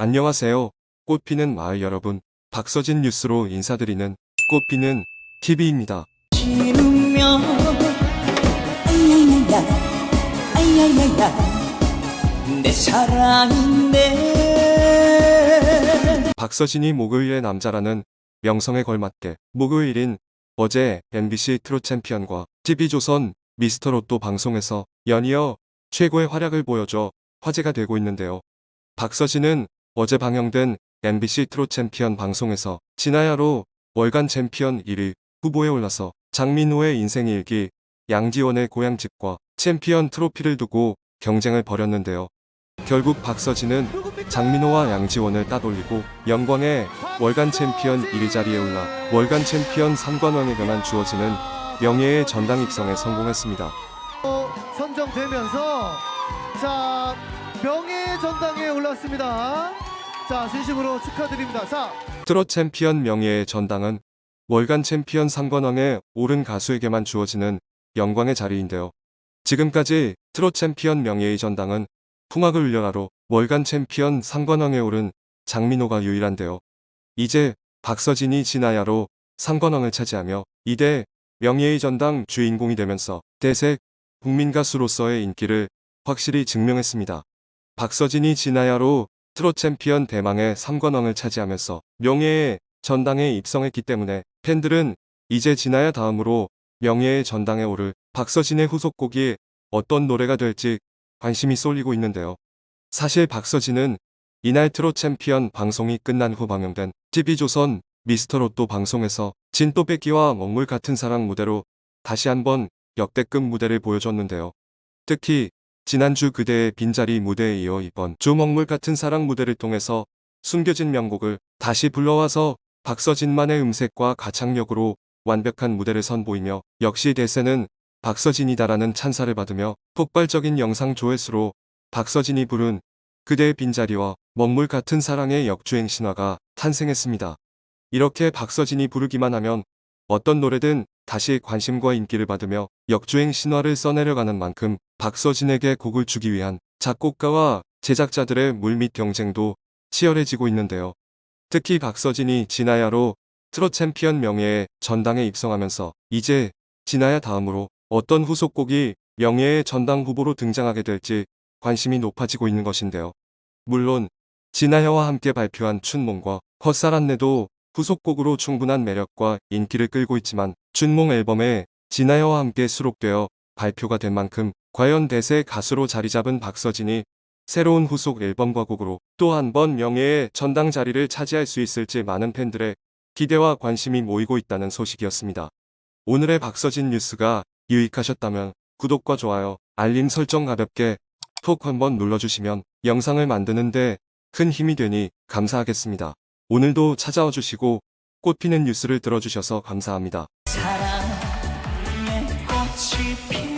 안녕하세요. 꽃피는 마을 여러분. 박서진 뉴스로 인사드리는 꽃피는 TV입니다. 박서진이 목요일의 남자라는 명성에 걸맞게 목요일인 어제 MBC 트롯 챔피언과 TV조선 미스터 로또 방송에서 연이어 최고의 활약을 보여줘 화제가 되고 있는데요. 박서진은 어제 방영된 MBC 트롯 챔피언 방송에서 진아야로 월간 챔피언 1위 후보에 올라서 장민호의 인생 일기, 양지원의 고향집과 챔피언 트로피를 두고 경쟁을 벌였는데요. 결국 박서진은 장민호와 양지원을 따돌리고 영광의 월간 챔피언 1위 자리에 올라 월간 챔피언 3관왕에 변한 주어지는 명예의 전당 입성에 성공했습니다. 어, 선정되면서 자 명예의 전당에 올랐습니다. 자 진심으로 축하드립니다. 자 트롯 챔피언 명예의 전당은 월간 챔피언 3관왕에 오른 가수에게만 주어지는 영광의 자리인데요. 지금까지 트롯 챔피언 명예의 전당은 풍악을 울려라로 월간 챔피언 3관왕에 오른 장민호가 유일한데요. 이제 박서진이 진아야로 3관왕을 차지하며 이대 명예의 전당 주인공이 되면서 대색 국민 가수로서의 인기를 확실히 증명했습니다. 박서진이 진아야로 트롯 챔피언 대망의 3관왕을 차지하면서 명예의 전당에 입성했기 때문에 팬들은 이제 진아야 다음으로 명예의 전당에 오를 박서진의 후속곡이 어떤 노래가 될지 관심이 쏠리고 있는데요. 사실 박서진은 이날 트롯 챔피언 방송이 끝난 후 방영된 TV조선 미스터 로또 방송에서 진또 뺏기와 먹물 같은 사랑 무대로 다시 한번 역대급 무대를 보여줬는데요. 특히 지난주 그대의 빈자리 무대에 이어 이번 주 먹물 같은 사랑 무대를 통해서 숨겨진 명곡을 다시 불러와서 박서진만의 음색과 가창력으로 완벽한 무대를 선보이며 역시 대세는 박서진이다라는 찬사를 받으며 폭발적인 영상 조회수로 박서진이 부른 그대의 빈자리와 먹물 같은 사랑의 역주행 신화가 탄생했습니다. 이렇게 박서진이 부르기만 하면 어떤 노래든 다시 관심과 인기를 받으며 역주행 신화를 써내려가는 만큼 박서진에게 곡을 주기 위한 작곡가와 제작자들의 물밑 경쟁도 치열해지고 있는데요. 특히 박서진이 진아야로 트롯 챔피언 명예의 전당에 입성하면서 이제 진아야 다음으로 어떤 후속곡이 명예의 전당 후보로 등장하게 될지 관심이 높아지고 있는 것인데요. 물론 진아야와 함께 발표한 춘몽과 헛살았네도 후속곡으로 충분한 매력과 인기를 끌고 있지만 춘몽 앨범에 진아야와 함께 수록되어 발표가 된 만큼 과연 대세 가수로 자리 잡은 박서진이 새로운 후속 앨범과 곡으로 또 한 번 명예의 전당 자리를 차지할 수 있을지 많은 팬들의 기대와 관심이 모이고 있다는 소식이었습니다. 오늘의 박서진 뉴스가 유익하셨다면 구독과 좋아요, 알림 설정 가볍게 톡 한번 눌러주시면 영상을 만드는데 큰 힘이 되니 감사하겠습니다. 오늘도 찾아와 주시고 꽃피는 뉴스를 들어주셔서 감사합니다. 사랑의 꽃이 피